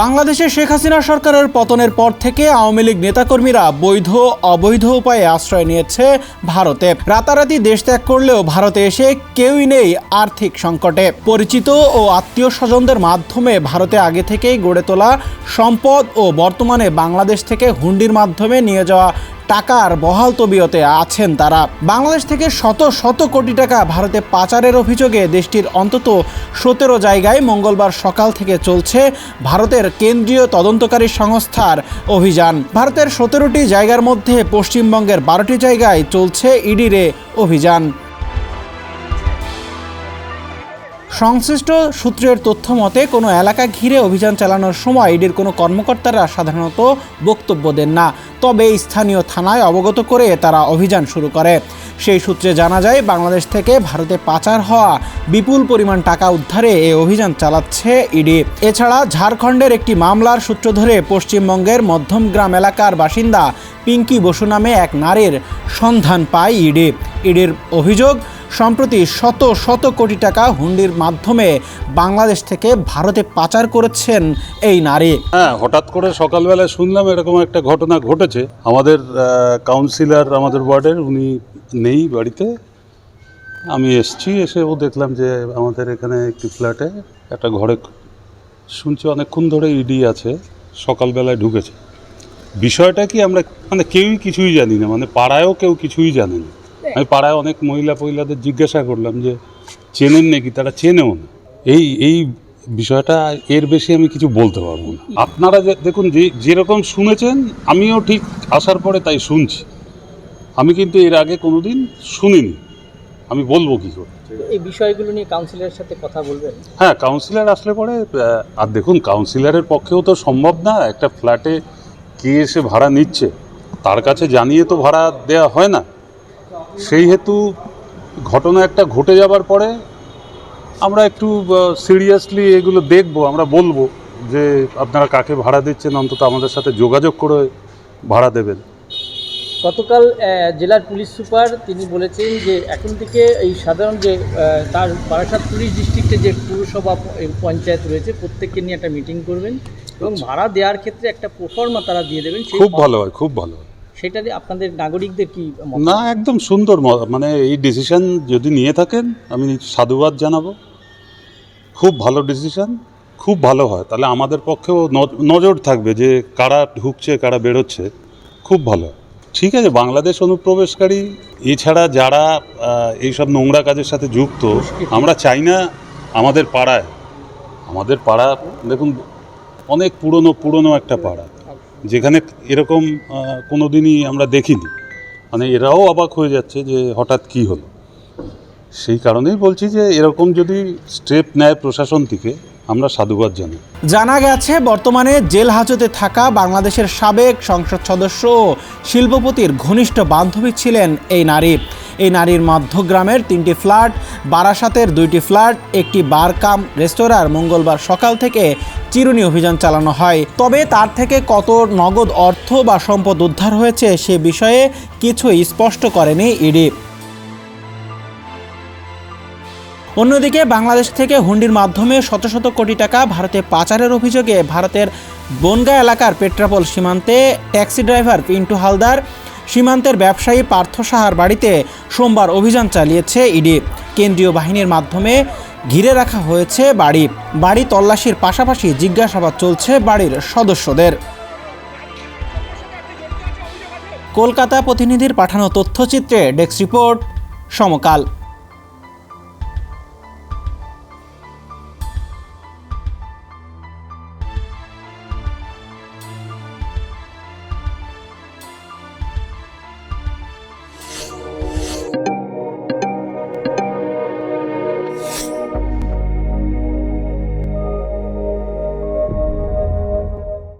বাংলাদেশে শেখ হাসিনা সরকারের পতনের পর থেকে আওয়ামী লীগ নেতাকর্মীরা বৈধ, অবৈধ উপায়ে আশ্রয় নিয়েছে ভারতে। রাতারাতি দেশ ত্যাগ করলেও ভারতে এসে কেউই নেই আর্থিক সংকটে। পরিচিত ও আত্মীয় স্বজনদের মাধ্যমে ভারতে আগে থেকেই গড়ে তোলা সম্পদ ও বর্তমানে বাংলাদেশ থেকে হুন্ডির মাধ্যমে নিয়ে যাওয়া টাকার বহাল তবিয়তে আছেন তারা। বাংলাদেশ থেকে শত শত কোটি টাকা ভারতে পাচারের অভিযোগে দেশটির অন্তত সতেরো জায়গায় মঙ্গলবার সকাল থেকে চলছে ভারতের কেন্দ্রীয় তদন্তকারী সংস্থার অভিযান। ভারতের সতেরোটি জায়গার মধ্যে পশ্চিমবঙ্গের বারোটি জায়গায় চলছে ইডিরে অভিযান। সংশ্লিষ্ট সূত্রের তথ্য মতে, কোনো এলাকা ঘিরে অভিযান চালানোর সময় ইডির কোনো কর্মকর্তারা সাধারণত বক্তব্য দেন না। তবে স্থানীয় থানায় অবগত করে তারা অভিযান শুরু করে। সেই সূত্রে জানা যায়, বাংলাদেশ থেকে ভারতে পাচার হওয়া বিপুল পরিমাণ টাকা উদ্ধারে এই অভিযান চালাচ্ছে ইডি। এছাড়া ঝাড়খণ্ডের একটি মামলার সূত্র ধরে পশ্চিমবঙ্গের মধ্যমগ্রাম এলাকার বাসিন্দা পিঙ্কি বসু নামে এক নারীর সন্ধান পায় ইডি। ইডির অভিযোগ সম্প্রতি শত শত কোটি টাকা হুন্ডির মাধ্যমে বাংলাদেশ থেকে ভারতে পাচার করেছেন এই নারী। হ্যাঁ হঠাৎ করে সকালবেলায় শুনলাম এরকম একটা ঘটনা ঘটেছে। আমাদের কাউন্সিলর আমাদের ওয়ার্ডের, উনি নেই বাড়িতে। আমি এসছি এসেও দেখলাম যে আমাদের এখানে একটি ফ্ল্যাটে একটা ঘরে শুনছি অনেকক্ষণ ধরে ইডি আছে, সকালবেলায় ঢুকেছে। বিষয়টা কি আমরা মানে কেউই কিছুই জানি না মানে পাড়ায়ও কেউ কিছুই জানে না। আমি পাড়ায় অনেক মহিলা ফহিলাদের জিজ্ঞাসা করলাম যে চেনেন নাকি? তারা চেনেও না। এই এই বিষয়টা এর বেশি আমি কিছু বলতে পারব না। আপনারা যে দেখুন যে যেরকম শুনেছেন আমিও ঠিক আসার পরে তাই শুনছি। আমি কিন্তু এর আগে কোনো দিন শুনিনি। আমি বলব কী করে? এই বিষয়গুলো নিয়ে কাউন্সিলরের সাথে কথা বলবেন? হ্যাঁ কাউন্সিলর আসলে পরে আর দেখুন কাউন্সিলরের পক্ষেও তো সম্ভব না একটা ফ্ল্যাটে কে এসে ভাড়া নিচ্ছে। তার কাছে জানিয়ে তো ভাড়া দেওয়া হয় না। সেই হেতু ঘটনা একটা ঘটে যাবার পরে আমরা একটু সিরিয়াসলি এগুলো দেখব আমরা বলব যে আপনারা কাকে ভাড়া দিচ্ছেন অন্তত আমাদের সাথে যোগাযোগ করে ভাড়া দেবেন। গতকাল জেলার পুলিশ সুপার তিনি বলেছেন যে এখন থেকে এই সাধারণ যে তার বারাসাত পুলিশ ডিস্ট্রিক্টে যে পুরসভা পঞ্চায়েত রয়েছে প্রত্যেককে নিয়ে একটা মিটিং করবেন এবং ভাড়া দেওয়ার ক্ষেত্রে একটা প্রফর্মা তারা দিয়ে দেবেন খুব ভালো হয় খুব ভালো হয়। সেটা আপনাদের নাগরিকদের কি না, একদম সুন্দর মানে এই ডিসিশন যদি নিয়ে থাকেন, আমি সাধুবাদ জানাব। খুব ভালো ডিসিশন খুব ভালো হয়। তাহলে আমাদের পক্ষেও নজর থাকবে যে কারা ঢুকছে, কারা বেরোচ্ছে। খুব ভালো ঠিক আছে, বাংলাদেশ অনুপ্রবেশকারী, এছাড়া যারা এইসব নোংরা কাজের সাথে যুক্ত, আমরা চাই না আমাদের পাড়ায়। আমাদের পাড়া, দেখুন, অনেক পুরনো পুরনো একটা পাড়া। যেখানে এরকম কোনো দিনই আমরা দেখিনি। মানে এরাও অবাক হয়ে যাচ্ছে যে হঠাৎ কি হলো। সেই কারণেই বলছি যে এরকম যদি স্টেপ নেয় প্রশাসন থেকে, আমরা সাধুবাদ জানাই। জানা গেছে, বর্তমানে জেল হাজতে থাকা বাংলাদেশের সাবেক সংসদ সদস্য শিল্পপতির ঘনিষ্ঠ বান্ধবী ছিলেন এই নারী। এই নারীর মধ্যগ্রামের তিনটি ফ্ল্যাট, বারাসাতের দুইটি ফ্ল্যাট, একটি বার কাম রেস্তোরাঁর মঙ্গলবার সকাল থেকে চিরুনি অভিযান চালানো হয়। তবে তার থেকে কত নগদ অর্থ বা সম্পদ উদ্ধার হয়েছে সে বিষয়ে কিছুই স্পষ্ট করেনি ইডি। অন্যদিকে বাংলাদেশ থেকে হুন্ডির মাধ্যমে শত শত কোটি টাকা ভারতে পাচারের অভিযোগে ভারতের বনগা এলাকার পেট্রাপোল সীমান্তে ট্যাক্সি ড্রাইভার পিন্টু হালদার সীমান্তের ব্যবসায়ী পার্থ সাহার বাড়িতে সোমবার অভিযান চালিয়েছে ইডি। কেন্দ্রীয় বাহিনীর মাধ্যমে ঘিরে রাখা হয়েছে বাড়ি। বাড়ি তল্লাশির পাশাপাশি জিজ্ঞাসাবাদ চলছে বাড়ির সদস্যদের। কলকাতা প্রতিনিধির পাঠানো তথ্যচিত্রে ডেস্ক রিপোর্ট সমকাল।